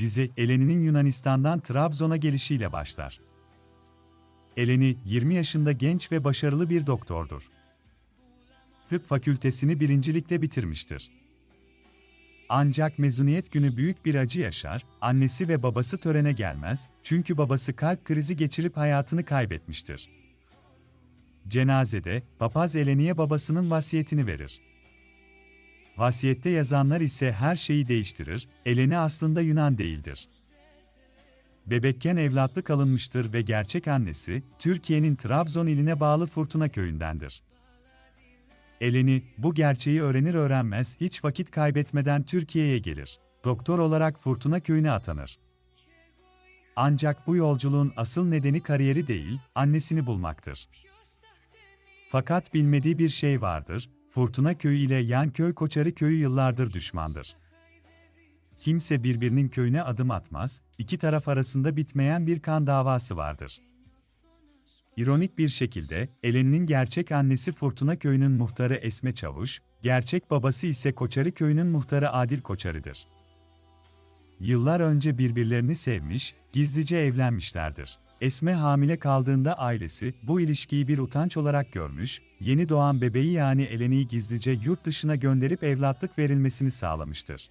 Dizi, Eleni'nin Yunanistan'dan Trabzon'a gelişiyle başlar. Eleni, 20 yaşında genç ve başarılı bir doktordur. Tıp fakültesini birincilikle bitirmiştir. Ancak mezuniyet günü büyük bir acı yaşar, annesi ve babası törene gelmez, çünkü babası kalp krizi geçirip hayatını kaybetmiştir. Cenazede, papaz Eleni'ye babasının vasiyetini verir. Vasiyette yazanlar ise her şeyi değiştirir, Eleni aslında Yunan değildir. Bebekken evlatlık alınmıştır ve gerçek annesi, Türkiye'nin Trabzon iline bağlı Fırtına köyündendir. Eleni, bu gerçeği öğrenir öğrenmez hiç vakit kaybetmeden Türkiye'ye gelir. Doktor olarak Fırtına köyüne atanır. Ancak bu yolculuğun asıl nedeni kariyeri değil, annesini bulmaktır. Fakat bilmediği bir şey vardır, Fırtına köyü ile yan köy Koçarı köyü yıllardır düşmandır. Kimse birbirinin köyüne adım atmaz, iki taraf arasında bitmeyen bir kan davası vardır. İronik bir şekilde, Eleni'nin gerçek annesi Fırtına köyünün muhtarı Esme Çavuş, gerçek babası ise Koçarı köyünün muhtarı Adil Koçarı'dır. Yıllar önce birbirlerini sevmiş, gizlice evlenmişlerdir. Esme hamile kaldığında ailesi bu ilişkiyi bir utanç olarak görmüş, yeni doğan bebeği yani Eleni'yi gizlice yurt dışına gönderip evlatlık verilmesini sağlamıştır.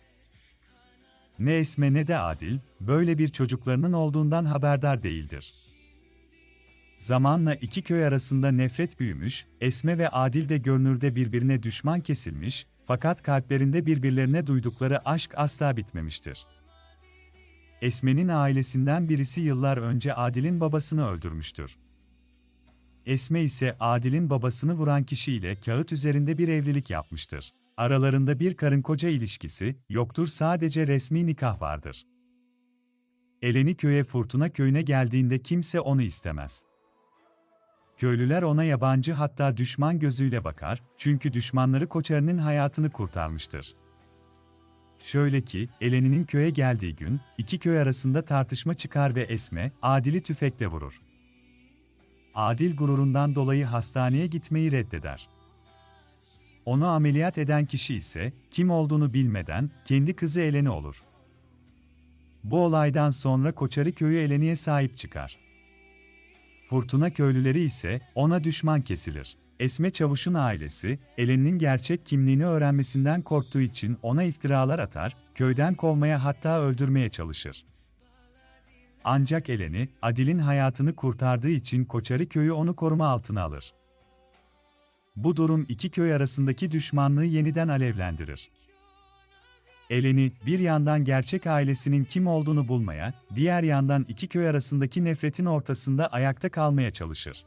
Ne Esme ne de Adil, böyle bir çocuklarının olduğundan haberdar değildir. Zamanla iki köy arasında nefret büyümüş, Esme ve Adil de görünürde birbirine düşman kesilmiş, fakat kalplerinde birbirlerine duydukları aşk asla bitmemiştir. Esme'nin ailesinden birisi yıllar önce Adil'in babasını öldürmüştür. Esme ise Adil'in babasını vuran kişiyle kağıt üzerinde bir evlilik yapmıştır. Aralarında bir karın koca ilişkisi yoktur sadece resmi nikah vardır. Eleni köye Fırtına köyüne geldiğinde kimse onu istemez. Köylüler ona yabancı hatta düşman gözüyle bakar, çünkü düşmanları Koçarı'nın hayatını kurtarmıştır. Şöyle ki, Eleni'nin köye geldiği gün, iki köy arasında tartışma çıkar ve Esme, Adil'i tüfekle vurur. Adil gururundan dolayı hastaneye gitmeyi reddeder. Onu ameliyat eden kişi ise, kim olduğunu bilmeden, kendi kızı Eleni olur. Bu olaydan sonra Koçarı köyü Eleni'ye sahip çıkar. Fırtına köylüleri ise ona düşman kesilir. Esme Çavuş'un ailesi, Eleni'nin gerçek kimliğini öğrenmesinden korktuğu için ona iftiralar atar, köyden kovmaya hatta öldürmeye çalışır. Ancak Eleni, Adil'in hayatını kurtardığı için Koçarı köyü onu koruma altına alır. Bu durum iki köy arasındaki düşmanlığı yeniden alevlendirir. Eleni, bir yandan gerçek ailesinin kim olduğunu bulmaya, diğer yandan iki köy arasındaki nefretin ortasında ayakta kalmaya çalışır.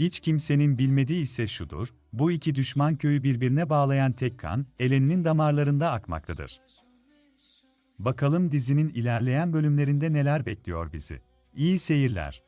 Hiç kimsenin bilmediği ise şudur, bu iki düşman köyü birbirine bağlayan tek kan, Eleni'nin damarlarında akmaktadır. Bakalım dizinin ilerleyen bölümlerinde neler bekliyor bizi. İyi seyirler.